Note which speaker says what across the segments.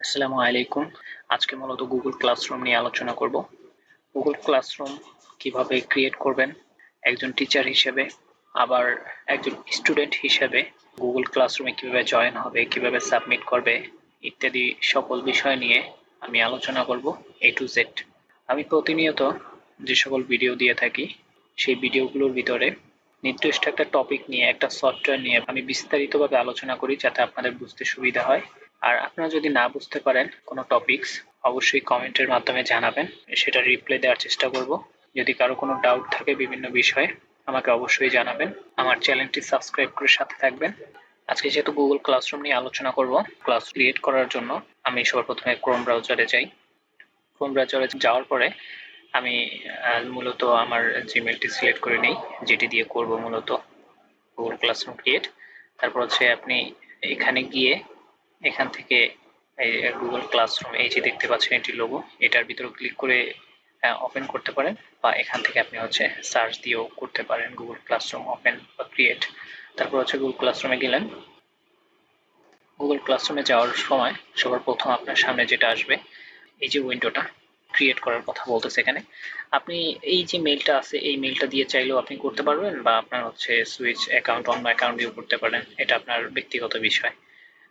Speaker 1: আসসালামু আলাইকুম। আজকে মূলত গুগল ক্লাসরুম নিয়ে আলোচনা করব। গুগল ক্লাসরুম কীভাবে ক্রিয়েট করবেন? একজন টিচার হিসেবে, আবার একজন স্টুডেন্ট হিসেবে গুগল ক্লাসরুমে কীভাবে জয়েন হবে, কীভাবে সাবমিট করবে, ইত্যাদি সকল বিষয় নিয়ে আমি আলোচনা করব এ টু জেড আমি প্রতিনিয়ত যে সকল ভিডিও দিয়ে থাকি, সেই ভিডিওগুলোর ভিতরে নির্দিষ্ট একটা টপিক নিয়ে, একটা সফটওয়্যার নিয়ে আমি বিস্তারিতভাবে আলোচনা করি, যাতে আপনাদের বুঝতে সুবিধা হয়। আর আপনারা যদি না বুঝতে পারেন কোনো টপিকস অবশ্যই কমেন্টের মাধ্যমে জানাবেন। সেটা রিপ্লাই দেওয়ার চেষ্টা করব। যদি কারও কোনো ডাউট থাকে বিভিন্ন বিষয়ে, আমাকে অবশ্যই জানাবেন। আমার চ্যানেলটি সাবস্ক্রাইব করে সাথে থাকবেন। আজকে যেহেতু গুগল ক্লাসরুম নিয়ে আলোচনা করব ক্লাস ক্রিয়েট করার জন্য আমি সবার প্রথমে ক্রোম ব্রাউজারে যাই। ক্রোম ব্রাউজারে যাওয়ার পরে আমি মূলত আমার জিমেলটি সিলেক্ট করে নিই, যেটি দিয়ে করব মূলত গুগল ক্লাসরুম ক্রিয়েট তারপর হচ্ছে আপনি এখানে গিয়ে এখান থেকে এই গুগল ক্লাসরুম এই যে দেখতে পাচ্ছেন এটি লোগো এটার ভিতরে ক্লিক করে ওপেন করতে পারেন বা এখান থেকে আপনি হচ্ছে সার্চ দিয়েও করতে পারেন গুগল ক্লাসরুম ওপেন বা ক্রিয়েট তারপর হচ্ছে গুগল ক্লাসরুমে গেলেন। গুগল ক্লাসরুমে যাওয়ার সময় সবার প্রথম আপনার সামনে যেটা আসবে, এই যে উইন্ডোটা ক্রিয়েট করার কথা বলতেছে এখানে। আপনি এই যে মেলটা আছে, এই মেলটা দিয়ে চাইলেও আপনি করতে পারবেন বা আপনার হচ্ছে সুইচ অ্যাকাউন্ট অন্য অ্যাকাউন্ট দিয়েও করতে পারেন। এটা আপনার ব্যক্তিগত বিষয়।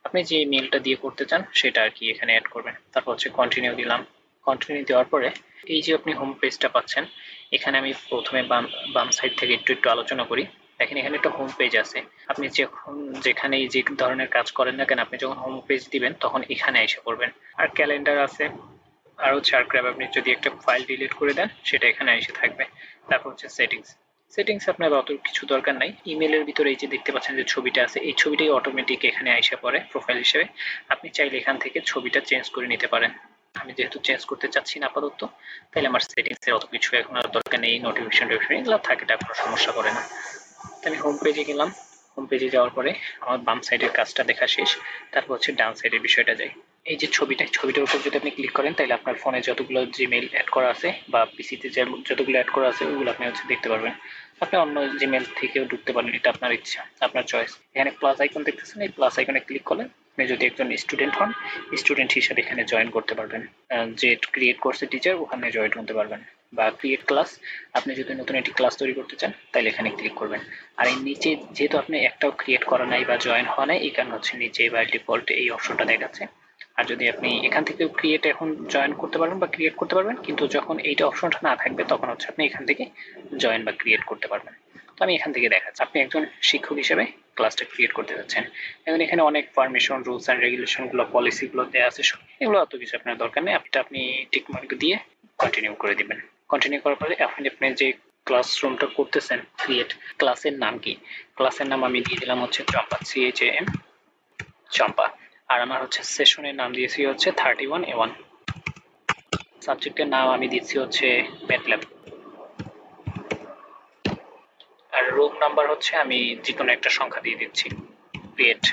Speaker 1: আপনি যে মেলটা দিয়ে করতে চান, সেটা আর কি এখানে অ্যাড করবেন। তারপর হচ্ছে কন্টিনিউ দিলাম। কন্টিনিউ দেওয়ার পরে, এই যে আপনি হোম পেজটা পাচ্ছেন, এখানে আমি প্রথমে বাম বাম সাইড থেকে একটু একটু আলোচনা করি। দেখেন, এখানে একটা হোম পেজ আছে। আপনি যখন যেখানে যে ধরনের কাজ করেন না কেন, আপনি যখন হোম পেজ দিবেন, তখন এখানে এসে পড়বেন। আর ক্যালেন্ডার আছে। আর হচ্ছে আর আপনি যদি একটা ফাইল ডিলিট করে দেন, সেটা এখানে এসে থাকবে। তারপর হচ্ছে সেটিংস সেটিংস আপনার অত কিছু দরকার নাই। ইমেলের ভিতরে এই যে দেখতে পাচ্ছেন যে ছবিটা আছে, এই ছবিটাই অটোমেটিক এখানে এসে পড়ে প্রোফাইল হিসেবে। আপনি চাইলে এখান থেকে ছবিটা চেঞ্জ করে নিতে পারেন। আমি যেহেতু চেঞ্জ করতে চাচ্ছি না আপাতত তাহলে আমার সেটিংসের অত কিছু এখন আর দরকার নেই নোটিফিকেশন টোটিফিকেশন এগুলো থাকে এটা কোনো সমস্যা করে না। আমি হোম পেজে গেলাম। হোম পেজে যাওয়ার পরে আমার বাম সাইডের কাজটা দেখা শেষ। তারপর হচ্ছে ডান সাইডের বিষয়টা যাই। এই যে ছবিটা, ছবিটার উপর যদি আপনি ক্লিক করেন তাহলে আপনার ফোনে যতগুলো জিমেইল অ্যাড করা আছে বা পিসিতে যতগুলো অ্যাড করা আছে, ওগুলো আপনি হচ্ছে দেখতে পারবেন। আপনি অন্য জিমেল থেকেও ঢুকতে পারেন, এটা আপনার ইচ্ছা, আপনার চয়েস এখানে প্লাস আইকন দেখতেছেন, এই প্লাস আইকনে ক্লিক করলে আপনি যদি একজন স্টুডেন্ট হন স্টুডেন্ট হিসেবে এখানে জয়েন করতে পারবেন। যে ক্রিয়েট করছে টিচার ওখানে জয়েন করতে পারবেন। বা ক্রিয়েট ক্লাস আপনি যদি নতুন একটি ক্লাস তৈরি করতে চান, তাহলে এখানে ক্লিক করবেন। আর এই নিচে যেহেতু আপনি একটাও ক্রিয়েট করা নাই বা জয়েন হওয়া নাই এই কারণে হচ্ছে নিচে বা ডিফল্ট এই অপশনটা দেখাচ্ছে। আর যদি আপনি এখান থেকে ক্রিয়েট এখন জয়েন করতে পারবেন বা ক্রিয়েট করতে পারবেন, কিন্তু যখন এইটা অপশনটা না থাকবে, তখন হচ্ছে আপনি এখান থেকে জয়েন বা ক্রিয়েট করতে পারবেন। তো আমি এখান থেকে দেখাচ্ছি। আপনি একজন শিক্ষক হিসেবে ক্লাসটা ক্রিয়েট করতে যাচ্ছেন। এখন এখানে অনেক পারমিশন রুলস অ্যান্ড রেগুলেশনগুলো পলিসিগুলো দেওয়া আছে। এগুলো অত কিছু আপনার দরকার নেই। আপনি আপনি টিক মার্ক দিয়ে কন্টিনিউ করে দিবেন। কন্টিনিউ করার পরে আপনি আপনি যে ক্লাসরুমটা করতেছেন ক্রিয়েট ক্লাসের নাম কি? ক্লাসের নাম আমি দিয়ে দিলাম হচ্ছে Champa C H A M Champa. আর আমার হচ্ছে সেশনের নাম দিয়েছি হচ্ছে থার্টি ওয়ান এ ওয়ান সাবজেক্টের নাম আমি দিচ্ছি হচ্ছে ম্যাটল্যাব আর রুম নাম্বার হচ্ছে আমি যে কোনো একটা সংখ্যা দিয়ে দিচ্ছি। ক্রিয়েট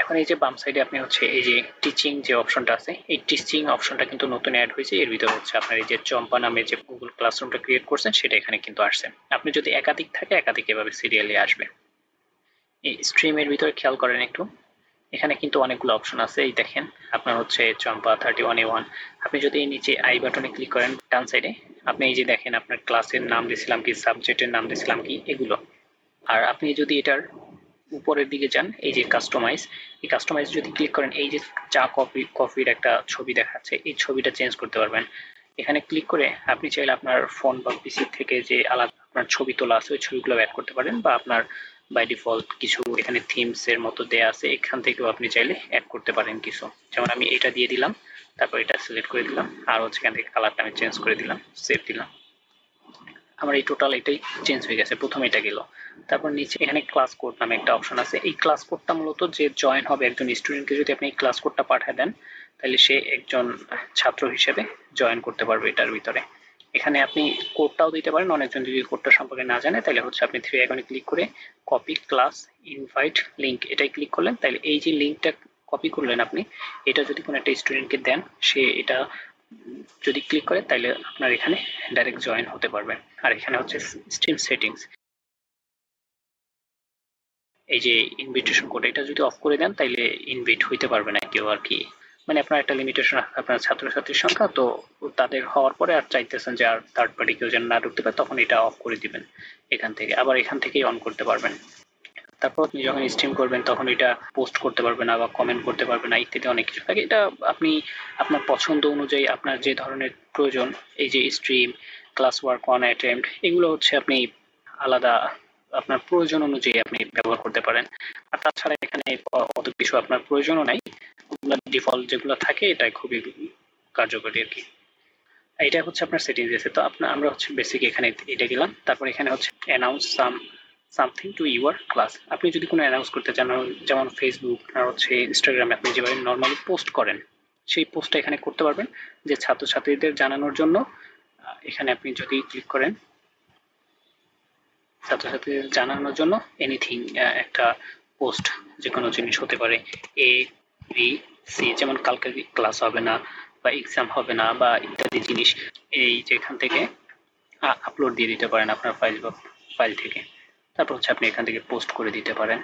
Speaker 1: এখন এই যে বাম সাইডে আপনি হচ্ছে এই যে টিচিং যে অপশনটা আছে, এই টিচিং অপশনটা কিন্তু নতুন অ্যাড হয়েছে। এর ভিতরে হচ্ছে আপনার এই যে চম্পা নামে যে গুগল ক্লাসরুমটা ক্রিয়েট করছেন, সেটা এখানে কিন্তু আসছে। আপনি যদি একাধিক থাকে, একাধিক এভাবে সিরিয়ালে আসবে। এই স্ট্রিমের ভিতরে খেয়াল করেন একটু। এখানে কিন্তু অনেকগুলো অপশন আছে, এই দেখেন। আপনার হচ্ছে Champa thirty one A one আপনি যদি এই নিচে আই বাটনে ক্লিক করেন, ডান সাইডে আপনি এই যে দেখেন, আপনার ক্লাসের নাম দিয়েছিলাম কি সাবজেক্টের নাম দিয়েছিলাম কি, এগুলো। আর আপনি যদি এটার উপরের দিকে যান, এই যে কাস্টমাইজ এই কাস্টমাইজ যদি ক্লিক করেন, এই যে চা কফি, কফির একটা ছবি দেখাচ্ছে, এই ছবিটা চেঞ্জ করতে পারবেন। এখানে ক্লিক করে আপনি চাইলে আপনার ফোন বা পিসি থেকে যে আলাদা আপনার ছবি তোলা আছে, ওই ছবিগুলো অ্যাড করতে পারেন বা আপনার বাই ডিফল্ট কিছু এখানে থিমস এর মতো দেয়া আছে, এখান থেকেও আপনি চাইলে অ্যাড করতে পারেন কিছু। যেমন আমি এটা দিয়ে দিলাম, তারপর এটা সিলেক্ট করে দিলাম, আর হচ্ছে এখান থেকে কালারটা আমি চেঞ্জ করে দিলাম সেভ দিলাম। আমার এই টোটাল এটাই চেঞ্জ হয়ে গেছে, প্রথমে এটা গেল। তারপর নিচে এখানে ক্লাস কোড নামে একটা অপশন আছে। এই ক্লাস কোডটা মূলত যে জয়েন হবে একজন স্টুডেন্টকে যদি আপনি এই ক্লাস কোডটা পাঠিয়ে দেন, তাহলে সে একজন ছাত্র হিসেবে জয়েন করতে পারবে এটার ভিতরে। এখানে আপনি কোডটাও দিতে পারেন, অনেকজন যদি কোডটা সম্পর্কে না জানে, তাহলে হচ্ছে আপনি থ্রি আইকনে ক্লিক করে কপি ক্লাস ইনভাইট লিঙ্ক এটাই ক্লিক করলেন। তাহলে এই যে লিঙ্কটা কপি করলেন আপনি, এটা যদি কোনো একটা স্টুডেন্টকে দেন, সে এটা যদি ক্লিক করে, তাহলে আপনার এখানে ডাইরেক্ট জয়েন হতে পারবেন আর এখানে হচ্ছে স্ট্রিম সেটিংস এই যে ইনভিটেশন কোড এটা যদি অফ করে দেন তাইলে ইনভাইট হইতে পারবে না কেউ আর কি। মানে আপনার একটা লিমিটেশন আপনার ছাত্রছাত্রীর সংখ্যা, তো তাদের হওয়ার পরে আর চাইতেছেন যে আর থার্ড পার্টি কেউ যেন না ঢুকতে পারে, তখন এটা অফ করে দিবেন এখান থেকে। আবার এখান থেকেই অন করতে পারবেন। তারপর আপনি যখন স্ট্রিম করবেন, তখন এটা পোস্ট করতে পারবেন না বা কমেন্ট করতে পারবেন না, ইত্যাদি অনেক কিছু থাকে। এটা আপনি আপনার পছন্দ অনুযায়ী আপনার যে ধরনের প্রয়োজন, এই যে stream class work on attempt এগুলো হচ্ছে আপনি আলাদা আপনার প্রয়োজন অনুযায়ী আপনি ব্যবহার করতে পারেন। আর তাছাড়া এখানে অত কিছু আপনার প্রয়োজনও নাই। ডিফল্ট যেগুলো থাকে, এটাই খুবই কার্যকরী আর কি। এটা হচ্ছে আপনার সেটিংস আছে তো আপনার আমরা হচ্ছে বেসিক এখানে এটা গেলাম তারপর এখানে হচ্ছে announce some something to your class আপনি যদি কোনো অ্যানাউন্স করতে চান যেমন ফেসবুক আর হচ্ছে ইনস্টাগ্রামে আপনি যেভাবে নর্মালি পোস্ট করেন, সেই পোস্টটা এখানে করতে পারবেন। যে ছাত্রছাত্রীদের জানানোর জন্য এখানে আপনি যদি ক্লিক করেন, ছাত্রছাত্রীদের জানানোর জন্য এনিথিং একটা পোস্ট যে কোনো জিনিস হতে পারে এ বি সি যেমন কালকে ক্লাস হবে না বা এক্সাম হবে না বা ইত্যাদি জিনিস, এই যেখান থেকে আপলোড দিয়ে দিতে পারেন আপনার ফাইল বা ফাইল থেকে। তারপর হচ্ছে আপনি এখান থেকে পোস্ট করে দিতে পারেন।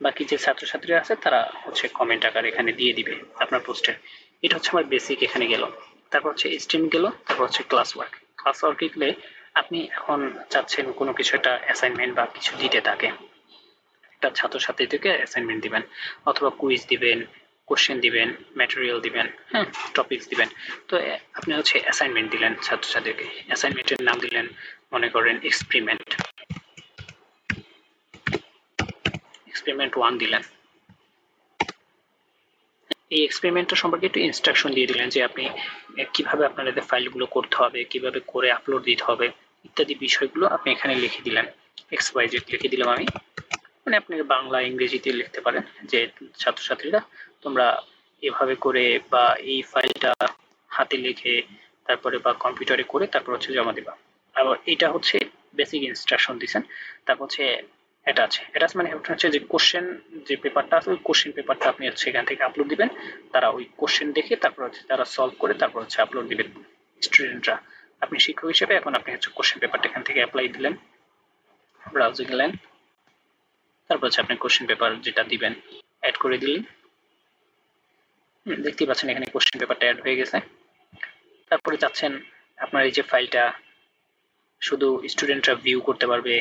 Speaker 1: বাকি যে ছাত্রছাত্রীরা আছে, তারা হচ্ছে কমেন্ট আকার এখানে দিয়ে দিবে আপনার পোস্টে এটা হচ্ছে আমার বেসিক এখানে গেল। তারপর হচ্ছে স্ট্রিম গেল, তারপর হচ্ছে ক্লাস ওয়ার্ক ক্লাস ওয়ার্কে গেলে আপনি এখন চাচ্ছেন কোনো কিছু একটা অ্যাসাইনমেন্ট বা কিছু দিতে থাকে একটা ছাত্রছাত্রীদেরকে অ্যাসাইনমেন্ট দিবেন, অথবা কুইজ দিবেন কোশ্চেন দিবেন ম্যাটেরিয়াল দিবেন হ্যাঁ টপিকস দিবেন। তো আপনি হচ্ছে অ্যাসাইনমেন্ট দিলেন ছাত্রছাত্রীকে অ্যাসাইনমেন্টের নাম দিলেন, মনে করেন এক্সপেরিমেন্ট এক্সপেরিমেন্ট ওয়ান দিলেন। এই এক্সপেরিমেন্টটা সম্পর্কে একটু ইনস্ট্রাকশন দিয়ে দিলেন যে আপনি কীভাবে আপনার এদের ফাইলগুলো করতে হবে, কীভাবে করে আপলোড দিতে হবে, ইত্যাদি বিষয়গুলো আপনি এখানে লিখে দিলেন। এক্স ওয়াই জেড লিখে দিলাম আমি। মানে আপনি বাংলা, ইংরেজিতে লিখতে পারেন যে ছাত্রছাত্রীরা, তোমরা এভাবে করে বা এই ফাইলটা হাতে লিখে, তারপরে বা কম্পিউটারে করে তারপর হচ্ছে জমা দেবা। আবার এটা হচ্ছে বেসিক ইনস্ট্রাকশন দিচ্ছেন তারপর হচ্ছে অ্যাটাচ অ্যাটাচ মানে হচ্ছে যে কোশ্চেন যে পেপারটা আছে, ওই কোশ্চেন পেপারটা আপনি হচ্ছে এখান থেকে আপলোড দিবেন, তারা ওই কোশ্চেন দেখে তারপর হচ্ছে তারা সলভ করে তারপর হচ্ছে আপলোড দিবেন স্টুডেন্টরা আপনি শিক্ষক হিসেবে এখন আপনি হচ্ছে কোশ্চেন পেপারটা এখান থেকে অ্যাপ্লাই দিলেন ব্রাউজিং গেলেন তারপর হচ্ছে আপনি কোশ্চেন পেপার যেটা দিবেন অ্যাড করে দিলেন। দেখতে পাচ্ছেন এখানে কোশ্চেন পেপারটা অ্যাড হয়ে গেছে। তারপরে চাচ্ছেন আপনার এই যে ফাইলটা শুধু স্টুডেন্টরা ভিউ করতে পারবে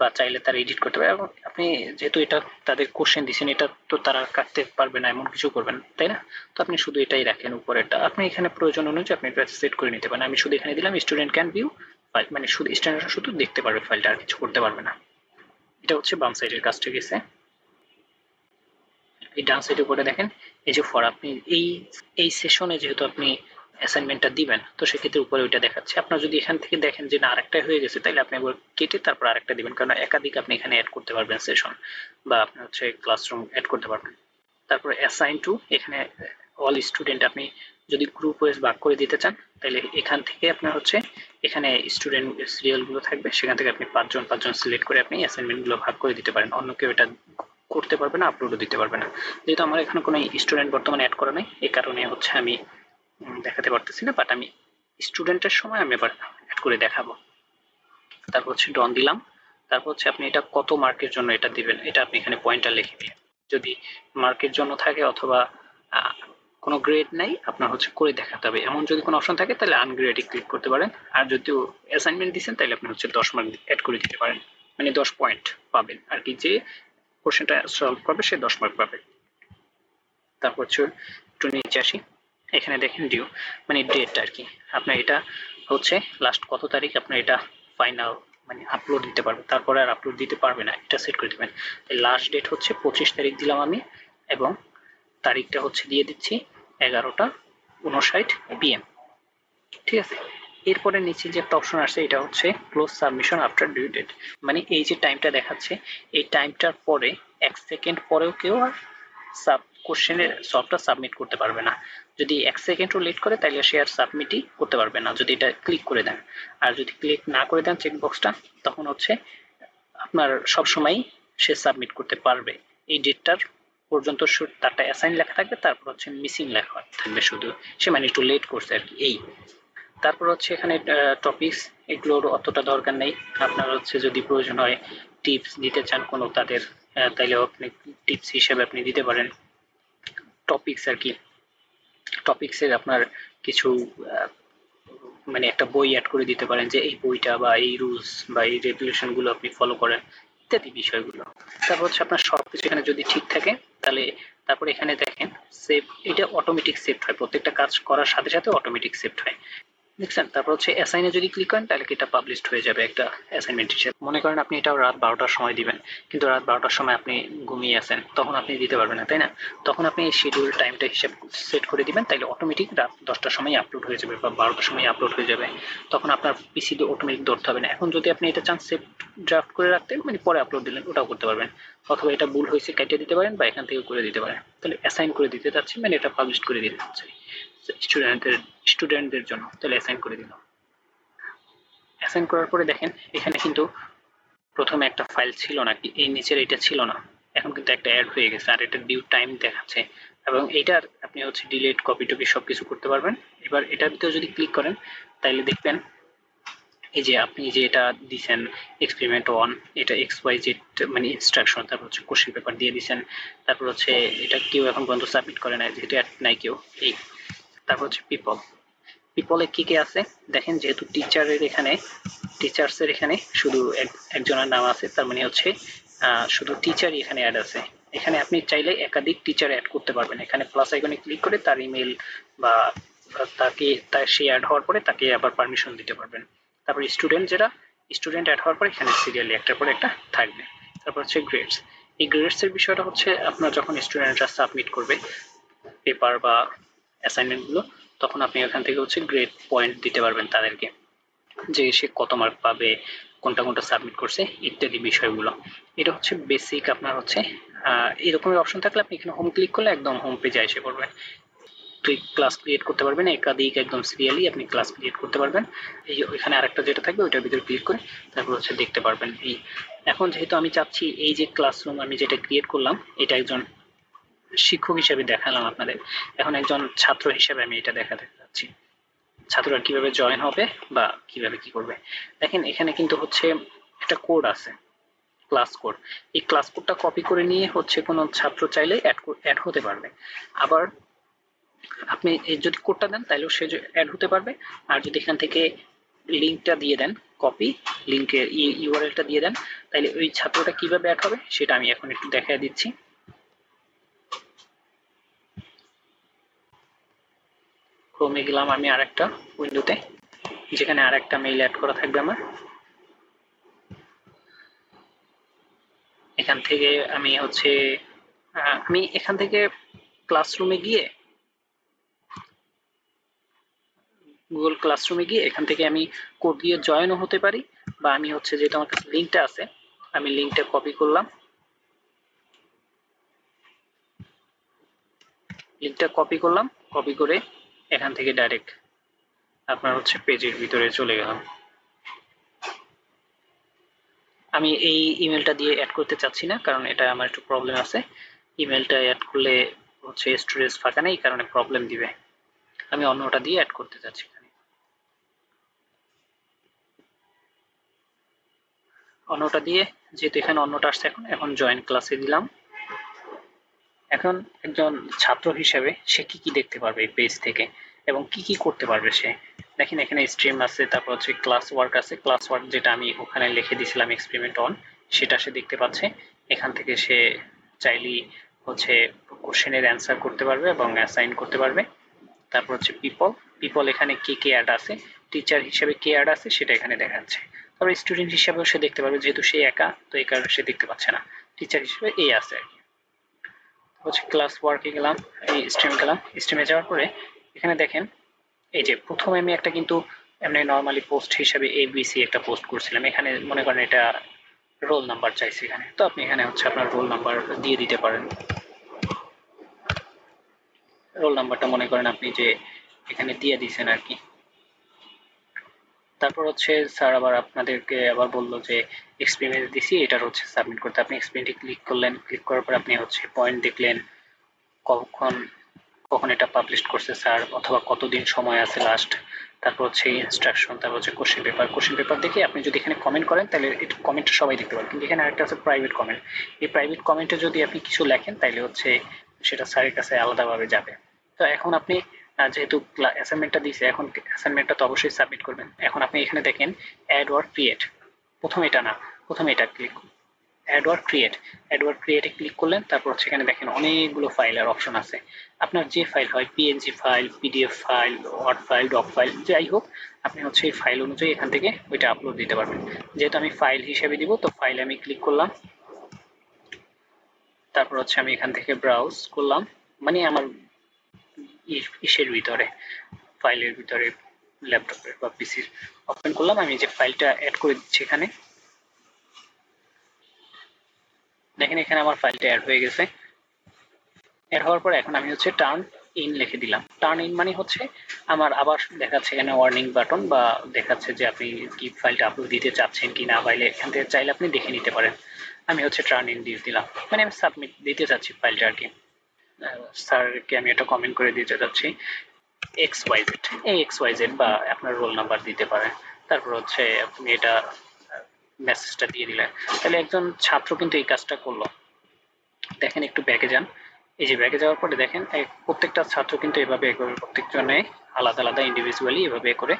Speaker 1: বা চাইলে তারা এডিট করতে পারবে। এবং আপনি যেহেতু এটা তাদের কোশ্চেন দিচ্ছেন এটা তো তারা কাটতে পারবে না, এমন কিছু করবেন, তাই না? তো আপনি শুধু এটাই রাখেন উপরেরটা। আপনি এখানে প্রয়োজন অনুযায়ী আপনি এটা সেট করে নিতে পারেন। আমি শুধু এখানে দিলাম স্টুডেন্ট ক্যান ভিউ ফাইল মানে শুধু স্টুডেন্টরা শুধু দেখতে পারবে ফাইলটা আর কিছু করতে পারবে না। এটা হচ্ছে বাম সাইডের কাজটা গেছে এই ডান সাইডে করে দেখেন, এই যে ফর আপনি এই এই সেশনে যেহেতু আপনি অ্যাসাইনমেন্টটা দিবেন, তো সেক্ষেত্রে উপরে ওইটা দেখাচ্ছে। আপনার যদি এখান থেকে দেখেন যে না, আরেকটা হয়ে গেছে তাহলে আপনি একবার কেটে তারপর আরেকটা দিবেন, কারণ একাধিক আপনি এখানে অ্যাড করতে পারবেন সেশন বা আপনি হচ্ছে ক্লাসরুম অ্যাড করতে পারবেন। তারপরে অ্যাসাইন টু এখানে অল স্টুডেন্ট আপনি যদি গ্রুপ ওয়াইজ ভাগ করে দিতে চান তাহলে এখান থেকে আপনার হচ্ছে এখানে স্টুডেন্ট সিরিয়ালগুলো থাকবে, সেখান থেকে আপনি পাঁচজন পাঁচজন সিলেক্ট করে আপনি অ্যাসাইনমেন্টগুলো ভাগ করে দিতে পারেন। অন্য কেউ এটা করতে পারবে না আপলোডও দিতে পারবে না। যেহেতু আমার এখানে কোনো স্টুডেন্ট বর্তমানে অ্যাড করা নেই এই কারণে হচ্ছে আমি দেখাতে পারতেছি না বাট আমি স্টুডেন্টের সময় আমি এবার অ্যাড করে দেখাবো। তারপর হচ্ছে ডন দিলাম। তারপর হচ্ছে আপনি এটা কত মার্কের জন্য এটা দিবেন, এটা আপনি এখানে পয়েন্টটা লিখে দিন যদি মার্কের জন্য থাকে অথবা কোনো গ্রেড নাই, আপনার হচ্ছে করে দেখাতে হবে। এমন যদি কোনো অপশন থাকে, তাহলে আনগ্রেডে ক্লিক করতে পারেন। আর যদি অ্যাসাইনমেন্ট দিচ্ছেন তাহলে আপনি হচ্ছে দশ মার্ক অ্যাড করে দিতে পারেন। মানে দশ পয়েন্ট পাবেন। আর কি যে কোশ্চেনটা সলভ করবে, সে দশ মার্ক পাবে। তারপর হচ্ছে একটু নিচে আসি। এখানে দেখেন ডিউ মানে ডেট আর কি। আপনার এটা হচ্ছে লাস্ট কত তারিখ, আপনার এটা ফাইনাল মানে আপলোড দিতে পারবে। তারপরে আর আপলোড দিতে পারবে না, এটা সেট করে দেবেন। লাস্ট ডেট হচ্ছে পঁচিশ তারিখ দিলাম আমি, এবং তারিখটা হচ্ছে দিয়ে দিচ্ছি। এগারোটা উনষাট পিএম ঠিক আছে? এরপরে নিচে যে একটা অপশন আসছে, এটা হচ্ছে close submission after due date মানে এই যে টাইমটা দেখাচ্ছে, এই টাইমটার পরে, এক সেকেন্ড পরেও কেউ আর সাব কোশ্চেনের সাবমিট করতে পারবে না। যদি এক সেকেন্ডও লেট করে, তাহলে সে আর সাবমিটই করতে পারবে না, যদি এটা ক্লিক করে দেন। আর যদি ক্লিক না করে দেন চেকবক্সটা তখন হচ্ছে আপনার সবসময়ই সে সাবমিট করতে পারবে। এই ডেটটার পর্যন্ত তারটা অ্যাসাইন লেখা থাকবে তারপর হচ্ছে মিসিং লেখা থাকবে শুধু। সে মানে একটু লেট করছে আর কি এই। তারপর হচ্ছে এখানে টপিকস এগুলোর অতটা দরকার নেই। আপনার হচ্ছে যদি প্রয়োজন হয় টিপস দিতে চান কোনো তাদের আহ, তাইলেও আপনি টিপস হিসেবে আপনি দিতে পারেন। টপিকস আর কি। টপিক্সের আপনার কিছু মানে একটা বই অ্যাড করে দিতে পারেন যে এই বইটা বা এই রুলস বা এই রেগুলেশনগুলো আপনি ফলো করেন। ইত্যাদি বিষয়গুলো। তারপর হচ্ছে আপনার সবকিছু এখানে যদি ঠিক থাকে, তাহলে তারপর এখানে দেখেন সেভ এটা অটোমেটিক সেভ হয়। প্রত্যেকটা কাজ করার সাথে সাথে অটোমেটিক সেভ হয়। দেখছেন তারপর হচ্ছে অ্যাসাইনে যদি ক্লিক করেন, তাহলে এটা পাবলিশড হয়ে যাবে একটা অ্যাসাইনমেন্ট হিসেবে। মনে করেন আপনি এটাও রাত বারোটার সময় দিবেন, কিন্তু রাত বারোটার সময় আপনি ঘুমিয়ে আছেন, তখন আপনি দিতে পারবেন না, তাই না? তখন আপনি এই শিডিউল টাইমটা হিসেব সেট করে দিবেন তাহলে অটোমেটিক রাত দশটার সময় আপলোড হয়ে যাবে বা বারোটার সময় আপলোড হয়ে যাবে। তখন আপনার পিসিতে অটোমেটিক ধরতে হবে না। এখন যদি আপনি এটা চান সেভ ড্রাফট করে রাখতে মানে পরে আপলোড দিলেন, ওটাও করতে পারবেন। অথবা এটা ভুল হয়েছে, কেটে দিতে পারেন বা এখান থেকে করে দিতে পারেন। তাহলে অ্যাসাইন করে দিতে চাচ্ছি মানে এটা পাবলিশ করে দিতে চাচ্ছি স্টুডেন্টদের স্টুডেন্টদের জন্য তাহলে অ্যাসাইন করে দিলাম। অ্যাসাইন করার পরে দেখেন, এখানে কিন্তু প্রথমে একটা ফাইল ছিল না কি এই নিচের এটা ছিল না। এখন কিন্তু একটা অ্যাড হয়ে গেছে, আর এটা ডিউ টাইম দেখাচ্ছে। এবং এটার আপনি হচ্ছে ডিলেট কপি টপি সব কিছু করতে পারবেন। এবার এটার ভিতরে যদি ক্লিক করেন, তাহলে দেখবেন এই যে আপনি যে এটা দিছেন এক্সপেরিমেন্ট ওয়ান এটা এক্স ওয়াই জেড মানে ইনস্ট্রাকশন তারপর হচ্ছে কোশ্চেন পেপার দিয়ে দিছেন। তারপর হচ্ছে এটা কেউ এখন পর্যন্ত সাবমিট করে নাই, যেহেতু অ্যাড নাই কেউ, এই তারপর হচ্ছে পিপল পিপলে কি কি আছে? দেখেন যেহেতু টিচারের এখানে টিচার্সের এখানে শুধু একজনের নাম আছে, তার মানে হচ্ছে শুধু টিচারই এখানে অ্যাড আছে। এখানে আপনি চাইলে একাধিক টিচার অ্যাড করতে পারবেন। এখানে প্লাস আইকনে ক্লিক করে তার ইমেল বা তাকে, তার সে অ্যাড হওয়ার পরে তাকে আবার পারমিশন দিতে পারবেন। তারপর স্টুডেন্ট যেটা স্টুডেন্ট অ্যাড হওয়ার পরে এখানে সিরিয়ালি একটার পর একটা থাকবে। তারপর হচ্ছে গ্রেডস এই গ্রেডস এর বিষয়টা হচ্ছে আপনার যখন স্টুডেন্টরা সাবমিট করবে পেপার বা অ্যাসাইনমেন্টগুলো তখন আপনি এখান থেকে হচ্ছে গ্রেড পয়েন্ট দিতে পারবেন তাদেরকে। যে সে কত মার্ক পাবে, কোনটা কোনটা সাবমিট করছে, ইত্যাদি বিষয়গুলো। এটা হচ্ছে বেসিক আপনার হচ্ছে এরকমের অপশন থাকলে আপনি এখানে হোম ক্লিক করলে একদম হোম পেজে এসে পড়বে ক্লাস ক্রিয়েট করতে পারবেন, একাধিক একদম সিরিয়ালি আপনি ক্লাস ক্রিয়েট করতে পারবেন। এই ওইখানে আরেকটা যেটা থাকবে, ওইটার ভিতরে ক্লিক করে তারপর হচ্ছে দেখতে পারবেন। এই, এখন যেহেতু আমি চাচ্ছি এই যে ক্লাসরুম আমি যেটা ক্রিয়েট করলাম, এটা একজন শিক্ষক হিসেবে দেখালাম আপনাদের। এখন একজন ছাত্র হিসেবে আমি এটা দেখাতে চাচ্ছি ছাত্ররা কীভাবে জয়েন হবে বা কীভাবে কি করবে? দেখেন, এখানে কিন্তু হচ্ছে একটা কোড আছে ক্লাস কোড এই ক্লাস কোডটা কপি করে নিয়ে হচ্ছে কোনো ছাত্র চাইলে অ্যাড হতে পারবে। আবার আপনি যদি কোডটা দেন তাহলেও সে অ্যাড হতে পারবে। আর যদি এখান থেকে লিঙ্কটা দিয়ে দেন কপি লিঙ্কের ইউআরএলটা দিয়ে দেন তাহলে ওই ছাত্রটা কীভাবে অ্যাড হবে, সেটা আমি এখন একটু দেখায় দিচ্ছি। ক্রমে গেলাম আমি আরেকটা উইন্ডোতে যেখানে আরেকটা মেইল অ্যাড করা থাকবে আমার। এখান থেকে আমি হচ্ছে আমি এখান থেকে ক্লাসরুমে গিয়ে গুগল ক্লাসরুমে গিয়ে এখান থেকে আমি কোড দিয়ে জয়েনও হতে পারি, বা আমি হচ্ছে যেহেতু আমার কাছে লিঙ্কটা আছে, আমি লিঙ্কটা কপি করলাম। লিঙ্কটা কপি করলাম কপি করে এখান থেকে ডাইরেক্ট আপনার হচ্ছে পেজের ভিতরে চলে গেলাম। আমি এই ইমেলটা দিয়ে অ্যাড করতে চাচ্ছি না, কারণ এটা আমার একটু প্রবলেম আছে। ইমেলটা অ্যাড করলে হচ্ছে স্টোরেজ ফাঁকা নেই কারণে প্রবলেম দিবে। আমি অন্যটা দিয়ে অ্যাড করতে চাচ্ছি। অন্যটা দিয়ে, যেহেতু এখানে অন্যটা আসছে এখন এখন জয়েন ক্লাসে দিলাম। এখন একজন ছাত্র হিসেবে সে কি কি দেখতে পারবে এই পেজ থেকে? এবং কি কি করতে পারবে সে? দেখেন এখানে স্ট্রিম আছে, তারপর হচ্ছে ক্লাস ওয়ার্ক আছে। ক্লাস ওয়ার্ক যেটা আমি ওখানে লিখে দিয়েছিলাম এক্সপেরিমেন্ট অন সেটা সে দেখতে পাচ্ছে। এখান থেকে সে চাইলেই হচ্ছে কোশ্চেনের অ্যান্সার করতে পারবে এবং অ্যাসাইন করতে পারবে। তারপর হচ্ছে পিপল পিপল এখানে কে কে অ্যাড আছে? টিচার হিসেবে কে অ্যাড আছে সেটা এখানে দেখাচ্ছে। তারপর স্টুডেন্ট হিসেবেও সে দেখতে পারবে, যেহেতু সে একা, তো এই কারণে সে দেখতে পাচ্ছে না। টিচার হিসেবে এই আছে আর কি। হচ্ছে ক্লাস ওয়ার্কে গেলাম এই স্ট্রিম গেলাম স্ট্রিমে যাওয়ার পরে এখানে দেখেন, এই যে প্রথমে আমি একটা কিন্তু এমনি নর্মালি পোস্ট হিসাবে এবিসি একটা পোস্ট করছিলাম। এখানে মনে করেন এটা রোল নাম্বার চাইছে এখানে। তো আপনি এখানে হচ্ছে আপনার রোল নাম্বার দিয়ে দিতে পারেন। রোল নাম্বারটা মনে করেন আপনি যে এখানে দিয়ে দিয়েছেন আর কি। তারপর হচ্ছে স্যার আবার আপনাদেরকে আবার বলল যে এক্সপেরিমেন্ট দিছি, এটার হচ্ছে সাবমিট করতে। আপনি এক্সপেরিমেন্টে ক্লিক করলেন ক্লিক করার পর আপনি হচ্ছে পয়েন্ট দেখলেন, কখন কখন এটা পাবলিশ করছে স্যার, অথবা কতদিন সময় আছে লাস্ট তারপর হচ্ছে ইনস্ট্রাকশন তারপর হচ্ছে কোশ্চেন পেপার কোশ্চেন পেপার দেখে আপনি যদি এখানে কমেন্ট করেন, তাহলে এটা কমেন্টটা সবাই দেখতে পারেন কিন্তু এখানে আরেকটা আছে প্রাইভেট কমেন্ট এই প্রাইভেট কমেন্টে যদি আপনি কিছু লেখেন তাহলে হচ্ছে সেটা স্যারের কাছে আলাদাভাবে যাবে। তো এখন আপনি যেহেতু অ্যাসাইনমেন্টটা দিয়েছে, এখন অ্যাসাইনমেন্টটা তো অবশ্যই সাবমিট করবেন। এখন আপনি এখানে দেখেন অ্যাড ওয়ার ক্রিয়েট প্রথম এটা না, প্রথমে এটা click add or create add or ক্রিয়েটে click করলেন, তারপর এখানে দেখেন অনেকগুলো ফাইলের অপশন আছে। আপনার যে ফাইল হয় PNG file PDF file word file doc file যাই হোক, আপনি হচ্ছে এই ফাইল অনুযায়ী এখান থেকে ওইটা আপলোড দিতে পারবেন। যেহেতু আমি ফাইল হিসেবে দিব, তো ফাইলে আমি ক্লিক করলাম। তারপর হচ্ছে আমি এখান থেকে ব্রাউজ করলাম। মানে আমার ইসের ভিতরে, ফাইলের ভিতরে, ল্যাপটপের বা পিসির। ওপেন করলাম, আমি যে ফাইলটা অ্যাড করে দিচ্ছি এখানে। দেখেন, এখানে আমার ফাইলটা অ্যাড হয়ে গেছে। অ্যাড হওয়ার পর এখন আমি হচ্ছে টার্ন ইন লিখে দিলাম। টার্ন ইন মানে হচ্ছে আমার আবার দেখাচ্ছে এখানে ওয়ার্নিং বাটন বা দেখাচ্ছে যে আপনি কি ফাইলটা আপলোড দিতে চাচ্ছেন কি না পাইলে এখান থেকে চাইলে আপনি দেখে নিতে পারেন। আমি হচ্ছে টার্ন ইন দিয়ে দিলাম। মানে আমি সাবমিট দিতে চাচ্ছি ফাইলটা আর কি। স্যারকে আমি এটা কমেন্ট করে দিতে চাচ্ছি এক্স ওয়াই জেড এই এক্স ওয়াই জেড বা আপনার রোল নাম্বার দিতে পারেন তারপর হচ্ছে আপনি এটা মেসেজটা দিয়ে দিলেন। তাহলে একজন ছাত্র কিন্তু এই কাজটা করল। দেখেন একটু ব্যাকে যান। এই যে ব্যাকে যাওয়ার পরে দেখেন প্রত্যেকটা ছাত্র কিন্তু এভাবে এ করে প্রত্যেকজনে আলাদা আলাদা ইন্ডিভিজুয়ালি এভাবে করে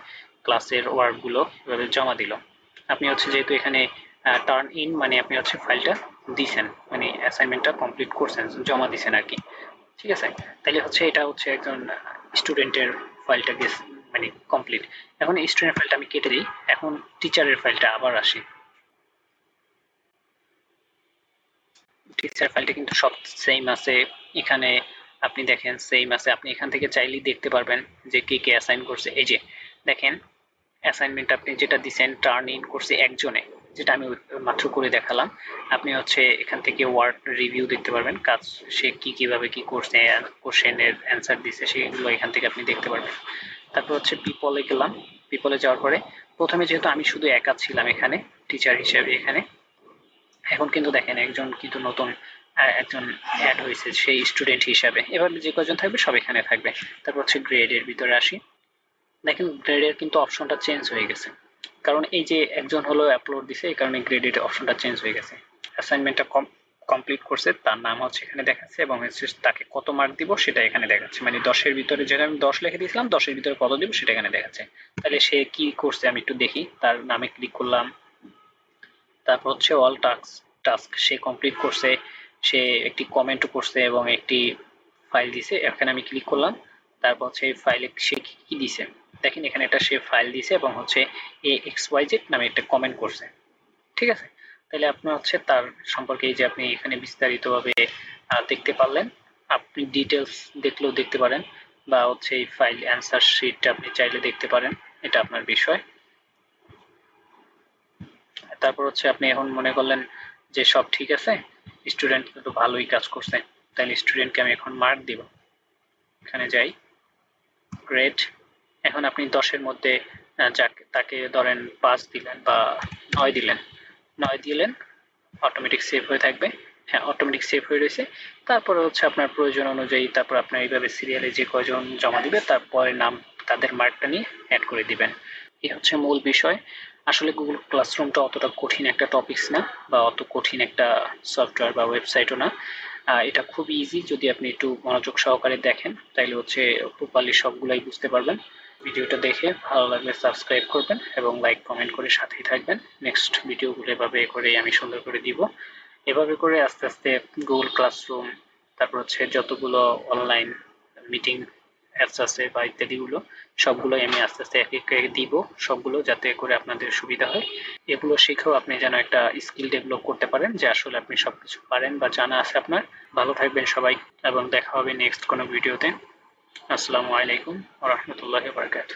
Speaker 1: ক্লাসের ওয়ার্কগুলো এভাবে জমা দিল। আপনি হচ্ছে যেহেতু এখানে টার্ন ইন মানে আপনি হচ্ছে ফাইলটা দিছেন মানে অ্যাসাইনমেন্টটা কমপ্লিট করছেন, জমা দিছেন আর কি। ঠিক আছে? তাহলে হচ্ছে এটা হচ্ছে একজন স্টুডেন্টের ফাইলটা গেছে মানে কমপ্লিট এখন স্টুডেন্ট ফাইলটা আমি কেটে দিই। এখন টিচারের ফাইলটা আবার আসি। টিচার ফাইলটা কিন্তু সব সেম আছে। এখানে আপনি দেখেন সেম আছে। আপনি এখান থেকে চাইলেই দেখতে পারবেন যে কে কে অ্যাসাইন করছে। এই যে, দেখেন অ্যাসাইনমেন্ট আপনি যেটা দিছেন টার্ন ইন করছে একজনে। যেটা আমি মাত্র করে দেখালাম। আপনি হচ্ছে এখান থেকে ওয়ার্ড রিভিউ দেখতে পারবেন, কাজ সে কি কীভাবে কি করছে কোশ্চেনের অ্যান্সার দিছে, সেগুলো এখান থেকে আপনি দেখতে পারবেন। তারপর হচ্ছে পিপলে গেলাম। পিপলে যাওয়ার পরে প্রথমে যেহেতু আমি শুধু একা ছিলাম এখানে টিচার হিসেবে এখানে, এখন কিন্তু দেখেন একজন কিন্তু নতুন একজন অ্যাড হয়েছে সেই স্টুডেন্ট হিসাবে। এবার যে কজন থাকবে সব এখানে থাকবে। তারপর হচ্ছে গ্রেডের ভিতরে আসি। দেখেন গ্রেডের কিন্তু অপশনটা চেঞ্জ হয়ে গেছে। কারণ এই যে একজন হলো আপলোড দিছে, এই কারণে গ্রেডের অপশনটা চেঞ্জ হয়ে গেছে। অ্যাসাইনমেন্টটা কমপ্লিট করছে, তার নাম হচ্ছে এখানে দেখাচ্ছে এবং তাকে কত মার্ক দিব সেটা এখানে দেখাচ্ছে। মানে দশের ভিতরে যেটা আমি দশ লিখে দিয়েছিলাম, দশের ভিতরে কত দিব সেটা এখানে দেখাচ্ছে। তাহলে সে কি করছে আমি একটু দেখি, তার নামে ক্লিক করলাম। তারপর হচ্ছে অল টাস্ক টাস্ক সে কমপ্লিট করছে, সে একটি কমেন্টও করছে এবং একটি ফাইল দিছে, এখানে আমি ক্লিক করলাম। তারপর হচ্ছে এই ফাইলে সে কি দিছে? দেখেন এখানে একটা সে ফাইল দিছে এবং হচ্ছে এ এক্স ওয়াই জেড নামে একটা কমেন্ট করছে। ঠিক আছে? তাহলে আপনার হচ্ছে তার সম্পর্কে এই যে আপনি এখানে বিস্তারিতভাবে দেখতে পারলেন, আপনি ডিটেলস দেখলেও দেখতে পারেন বা হচ্ছে এই ফাইল অ্যান্সার শিটটা আপনি চাইলে দেখতে পারেন, এটা আপনার বিষয়। তারপর হচ্ছে আপনি এখন মনে করলেন যে সব ঠিক আছে স্টুডেন্ট কিন্তু ভালোই কাজ করছে, তাহলে স্টুডেন্টকে আমি এখন মার্ক দিব। এখানে যাই। গ্রেড এখন আপনি দশের মধ্যে যাকে, তাকে ধরেন পাঁচ দিলেন বা নয় দিলেন। নয় দিলেন অটোমেটিক সেভ হয়ে থাকবে। হ্যাঁ অটোমেটিক সেভ হয়ে রয়েছে। তারপরে হচ্ছে আপনার প্রয়োজন অনুযায়ী তারপর আপনার এইভাবে সিরিয়ালে যে কজন জমা দিবে, তারপরে নাম, তাদের মার্কটা নিয়ে অ্যাড করে দিবেন। এই হচ্ছে মূল বিষয়। আসলে গুগল ক্লাসরুমটা অতটা কঠিন একটা টপিকস না, বা অত কঠিন একটা সফটওয়্যার বা ওয়েবসাইটও না। এটা খুব ইজি যদি আপনি একটু মনোযোগ সহকারে দেখেন, তাইলে হচ্ছে প্রপারলি সবগুলাই বুঝতে পারবেন। ভিডিওটা দেখে ভালো লাগলে সাবস্ক্রাইব করবেন এবং লাইক কমেন্ট করে সাথেই থাকবেন। নেক্সট ভিডিওগুলো এভাবে করে আমি সুন্দর করে দিব। এভাবে করে আস্তে আস্তে গুগল ক্লাসরুম তারপর হচ্ছে যতগুলো অনলাইন মিটিং অ্যাপস আছে বা ইত্যাদিগুলো সবগুলো আমি আস্তে আস্তে এক এক করে দিব, সবগুলো যাতে করে আপনাদের সুবিধা হয়। এগুলো শিখেও আপনি যেন একটা স্কিল ডেভেলপ করতে পারেন, যে আসলে আপনি সবকিছু পারেন বা জানা আছে আপনার। ভালো থাকবেন সবাই, এবং দেখা হবে নেক্সট কোনো ভিডিওতে আসসালামু আলাইকুম রহমতুল্লাহ বারকাত